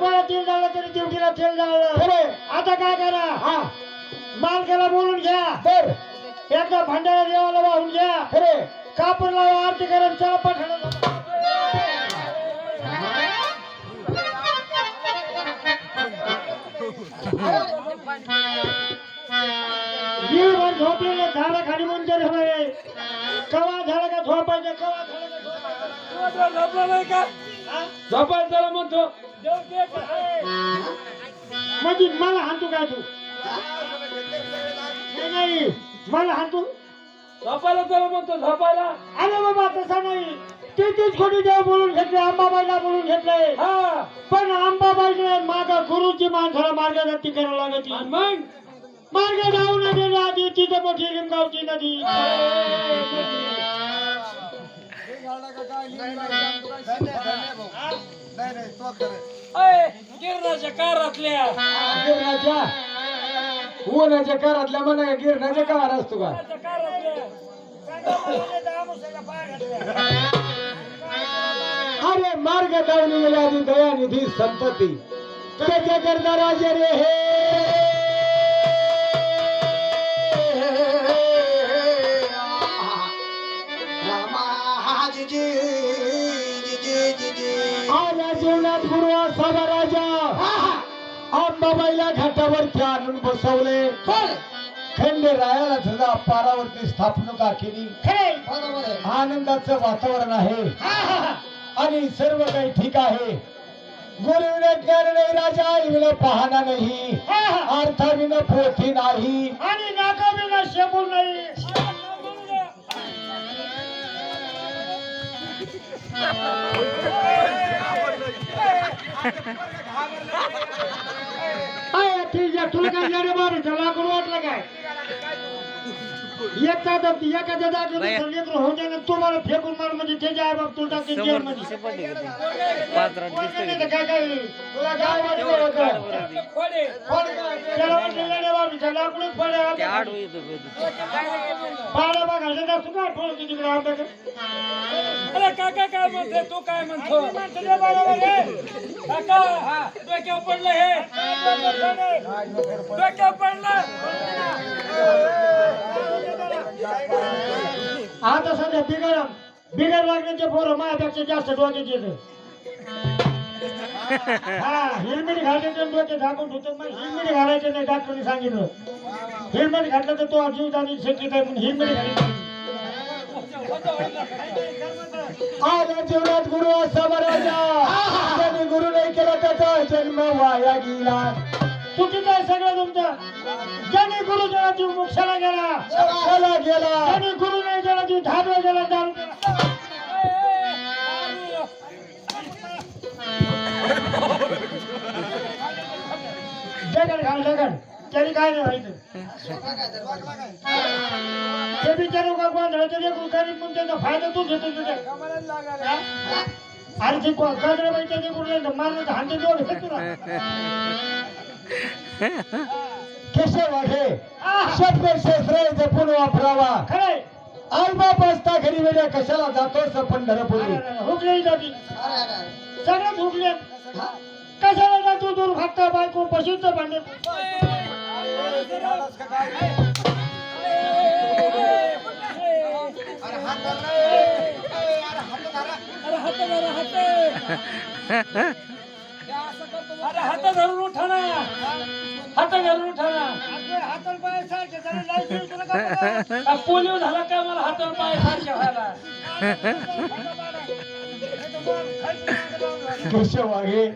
मला तेल जाळलं तरी ड्युटीला तेल जाळलं. आता काय करा? हा. मालकाला बोलून घ्या. बर. एकदा भांडारा देवाला वाहून घ्या. खरे. कापूर लावा आरती करा चला पठाण जीवभर झोपलेले झाडं खाली मंजूर हवे कवा झालं का झोपायचं कवा झालं का झोपायचं? म्हणतो म्हणजे मला हाणतो काय तू नाही, नाही मला हाणतो झोपायला त्याला म्हणतो झोपायला अरे बाबा तसा नाही ते तीच खोटी देव बोलून घेतले अंबाबाईला बोलून घेतले हा पण अंबाबाईने माग गुरुची माणसाला मार्गदर्शन करावं लागत आणि मग मार्ग जाऊ न देण्या आधी तिथं मोठी लिंगावची नदी अय, गिरणाच्या कारातल्या. गिरणाच्या? उन्हाच्या कारातल्या म्हणा गिरणाच्या कार असतो का? गिरणाच्या कारातल्या. अरे मार्ग जाऊन गेल्या आधी दयानिधी संतती त्याच्या करता राजे रे हे? असावा राजा. अंबाबाईला घाटावरती आणून बसवले. खंडेरायाला तुझा पारावरती स्थापना केली? आनंदाचं वातावरण आहे. आणि सर्व काही ठीक आहे. गुरुविने ज्ञान नाही राजा इकडे पाहणा नाही. अर्थाविन पोथी नाही. आणि नाका बिना शेपूर नाही. आहे, ठीक आहे तुला काय येडे मारे लाकूड वाटलं काय? एका द- एखाद्या जागेवर लेकरं जाईल आणि तुम्हाला फेकून मार म्हणजे त्याच्या आई बाप तुला काय काय? तुला काय वाटलं होतं? खोडे त्याला वाटलं येडे मारे, लाकूडच पडे आपल्याकडे. पाड्या बघायचं नसतो का ठोळकी तिकडे आमच्याकडे अरे काका काय म्हणते तू काय म्हणतो माणसं लय बरोबर आहे. काका डोक्यावर पडलं हे डोक्यावर पडलं आता सध्या बिगर बिगर लागण्याचे पोरं माझ्यापेक्षा जास्त डोक्याचे येतं. हेल्मेट घालायचं आणि डोके झाकून ठेवतात मग हेल्मेट घालायचं नाही डॉक्टरने सांगितलं. हेल्मेट घातलं तर तो जीव जाणी शक्यता आहे म्हणून हेल्मेट घालायचं. आल्या जीवनात गुरु असा राजा गुरु नाही केला त्याचा जन्म वाया गेला. चुकीचं आहे सगळं तुमचं? ज्याने गुरु गेला जीव मोक्षाला गेला गेला. ज्याने गुरु नाही गेला जीव धाबे गेला दारू दगड घाल दगड त्याने काय नाही व्हायचं. ते बिचारे का गोंधळाचं लेकरू गरीब म्हणून त्याचा फायदा तू घेतो तुझ्या? अरे ते गजरा बाई त्याचे कुठे मारलं तर हांडे दोन घेतो तुला. केशव वाघे आहा. शब्द शस्त्र जपून वापरावा. खरंय. आई बाप असता घरी वेळेला कशाला जातोस पंढरपुरी? हुकले जाती सगळ्यात हुकले. कशाला जातो दूर फक्त बायको? पशीच भांडे अरे हात धरा हात अरे हात धरून उठा ना. हात धरून उठा. ना हाताला पाय सारखे जरा लाइट बिल तुला काय पता? आ, पोलिओ झाला काय मला हातावर पाय सारखे व्हायला? केशव वाघे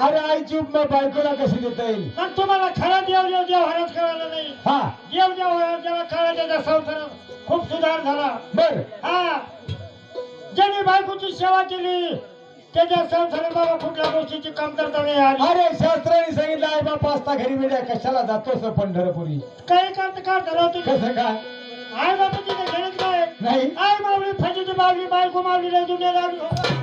अरे आईची उपमा बायकोला कशी देता येईल? पण तुम्हाला खरा देव देव देव हरच करायला नाही. हा. देव देव हरच जेव्हा खरा त्याच्या संसारात खूप सुधार झाला. बर. हा. ज्याने बायकोची सेवा केली त्याच्या संसारात बाबा कुठल्या गोष्टीची कमतरता नाही आली. अरे शास्त्राने सांगितलं आई बाप असता घरी वेळेला कशाला जातोस पंढरपुरी? काही करता करता राहतो कसं काय आई बापाची तर गरज काय नाही. आई मावली फजिती मावली बायको मावली लय दुनिया लागली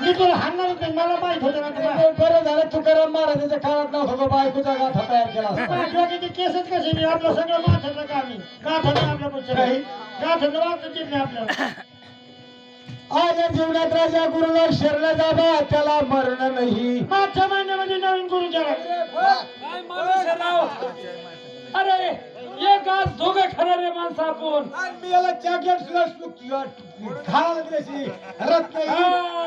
मी तुला हाणणार नाही मला माहीत होतं ना तुला बरं झालं तुकाराम महाराजाच्या काळात नव्हता तो बायकोचा गाथा तयार केला. डोक्याचे केसच कसे नाही आपलं सगळं माथ्याचं काम आहे. गाठाने आपल्या पुढचं नाही. गाठाचं वाचत येत नाही आपल्याला. आज जीवनात राजा गुरुला शरण जाबा त्याला मरण नाही. मागच्या महिन्यामध्ये नवीन गुरु केला काय माणूस आहे राव अरे एक आज दोघं खाणारे माणसं आपण आणि मी याला चॉकलेट सुद्धा सु- खायला दिल्याशी रत नाही हा.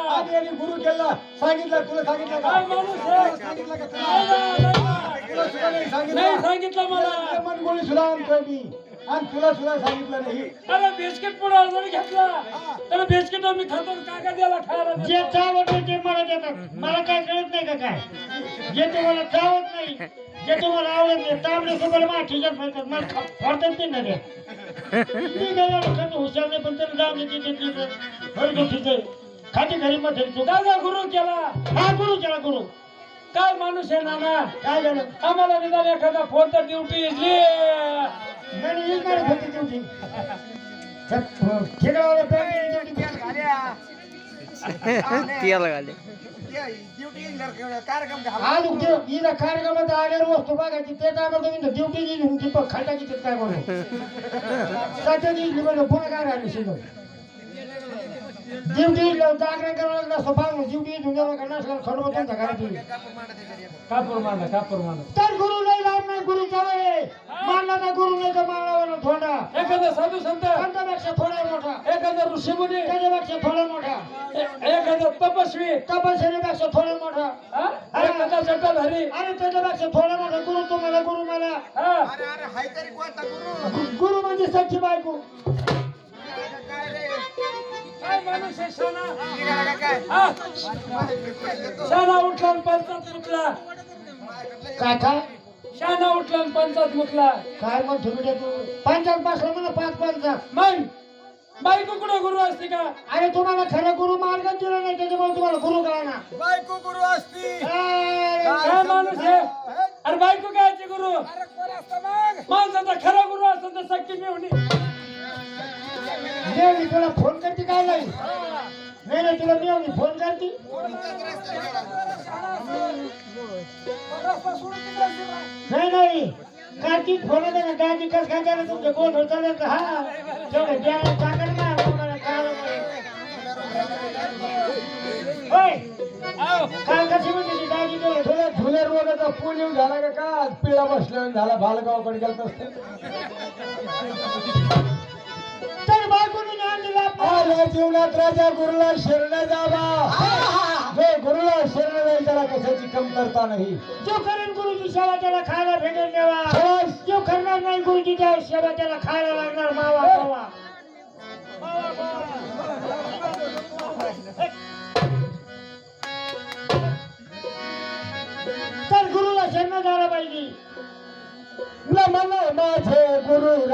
आणि यांनी गुरु केला. सांगितलं. तुला सांगितलं काय का माणूस आहे? सांगितलं का नाही तुला? नाही. ना. तुला सुद्धा नाही नाही सांगितलं सांगितलं मला मन गोळी सुद्धा आणतोय मी. आणि तुला सुद्धा सांगितलं नाही. अरे बिस्किट पुढे जरी घेतला. तर बिस्किट मी खातो काय काय द्यायला खायला देतो. जे चावत आहे ते मला देतात. मला काय कळत नाही का काय? जे तुम्हाला चावत नाही. जे तुम्हाला आवडत नाही तांबडे सोबत माठीच्यात म्हणतात मला फोडतात ते ना ते. मी काय झालं, कमी हुशार नाही पण तरी जाऊन येते ते घरगुतीचं खाती घरी मध्ये तू. दादा गुरु केला. हा गुरु केला गुरु. काय माणूस आहे नाना? काय झालं? आम्हाला निदान एखादा फोन तर ड्युटी. नाही नाही होती तुमची खेकडावाला पॅन्ट ड्युटी तेल घाले उद्योग हिला कार्यक्रमात आल्यावर वस्तू बघायची ते टायमा तुम्ही ड्युटी गेली तुमची ते काय म्हणून. दिली म्हणलं पुन्हा काय राहिली शिकत ड्युटी जागरण करायला नसतो पाहून ड्युटी तुमच्या का नसला खडबत तुमचा करायची कापूर मांडा कापूर मांडा. तर गुरु नाही लाभ नाही गुरु जवळ मानला ना गुरु नाही तर एखादा साधू संत संतापेक्षा थोडा मोठा. एखादा ऋषीमुनी त्याच्यापेक्षा थोडा मोठा. ए- एखादा तपस्वी तपश्चर्यापेक्षा थोडा मोठा. हा? एखादा जटाधारी. अरे त्याच्यापेक्षा थोडा मोठा. गुरु तुम्हाला गुरु मला. हा. गुरु? म्हणजे सच्ची बायको. काय माणूस आहे शाना? उठला पंचात मुतला काय काय? शाना उठला आणि पंचात मुतला काय म्हणतो बेटा तू? पंचायत बसला म्हणा पाच पंचायत मग बायको कुठं गुरु असते का? अरे तुम्हाला खरं गुरु मार्ग दिला नाही त्याच्यामुळे तुम्हाला गुरु कळा ना. बायको गुरु असती. काय माणूस आहे? अरे बायको काय गुरु? माणसाचा खरा गुरु असतो तर सक्की मिळवणी मेवणी तुला फोन करते काय नाही? नाही नाही तुला मेवणी फोन करते नाही नाही कार्तिक फोन होता दाजी कस काय झालं तुमचं गोंधळ चालत हा तेवढं द्यायला चांगलं ना पाहिजे. होय काल कशी म्हणते ती दाजी तेवढं तुला धुले रोगाचा पूल येऊन झाला का पिळा बसल्यावर झाला भालगावकडे गेलत असते. दिलं आपल्याला. आज या जीवनात राजा गुरुला शरण जावा. जो गुरुला शरण जाईल त्याला कशाची कमतरता नाही. जो करेन गुरुची सेवा त्याला खायला भेटेल देवा. जो करणार नाही गुरुची त्या सेवा त्याला खायला लागणार. मावा मावा. तर गुरुला शरण झाला पाहिजे. माझे गुरु